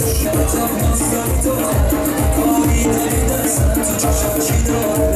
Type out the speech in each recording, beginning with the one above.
Şikayet yapmaz yaktı Kavga gider gider sen tutaşan çiğdem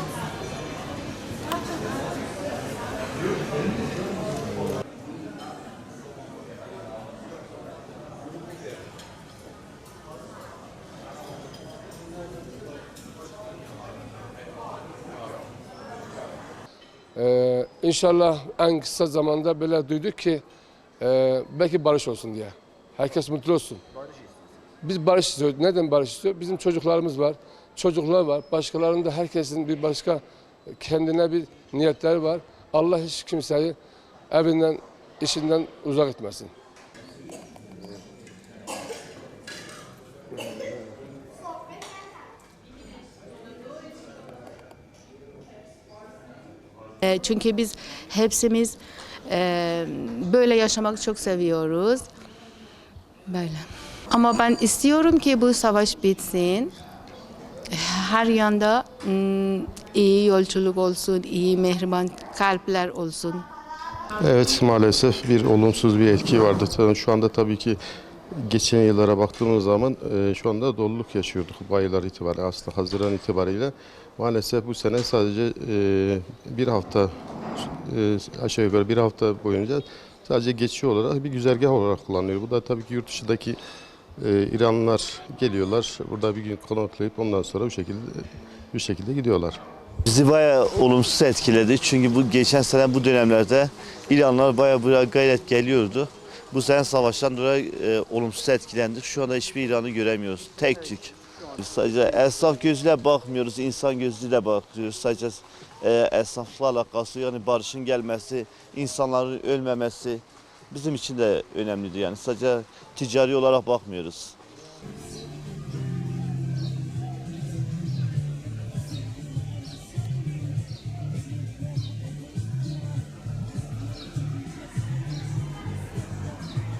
Ee, inşallah en kısa zamanda böyle duyduk ki e, belki barış olsun diye. Herkes mutlu olsun. Biz barış istiyoruz. Neden barış istiyor? Bizim çocuklarımız var. Çocuklar var. Başkalarının da herkesin bir başka kendine bir niyetleri var. Allah hiç kimseyi evinden, işinden uzak etmesin. E, Çünkü biz hepsimiz e, böyle yaşamak çok seviyoruz. Böyle. Ama ben istiyorum ki bu savaş bitsin. Her yanda mm, iyi yolculuk olsun, iyi mehriban kalpler olsun. Evet maalesef bir olumsuz bir etki vardı. Şu anda tabii ki geçen yıllara baktığımız zaman e, şu anda doluluk yaşıyorduk bu aylar itibariyle aslında Haziran itibariyle. Maalesef bu sene sadece e, bir hafta e, aşağı yukarı bir hafta boyunca sadece geçici olarak bir güzergah olarak kullanılıyor. Bu da tabii ki yurt dışındaki e, İranlılar geliyorlar. Burada bir gün konaklayıp ondan sonra bu şekilde bir şekilde gidiyorlar. Bizi bayağı olumsuz etkiledi. Çünkü bu geçen sene bu dönemlerde İranlar bayağı buraya gayret geliyordu. Bu sene savaştan dolayı e, olumsuz etkilendik. Şu anda hiçbir İran'ı göremiyoruz. Tek tük. Sadece esnaf gözüyle bakmıyoruz, insan gözüyle bakıyoruz. Sadece e, esnafla alakası yani barışın gelmesi, insanların ölmemesi bizim için de önemlidir. Yani sadece ticari olarak bakmıyoruz.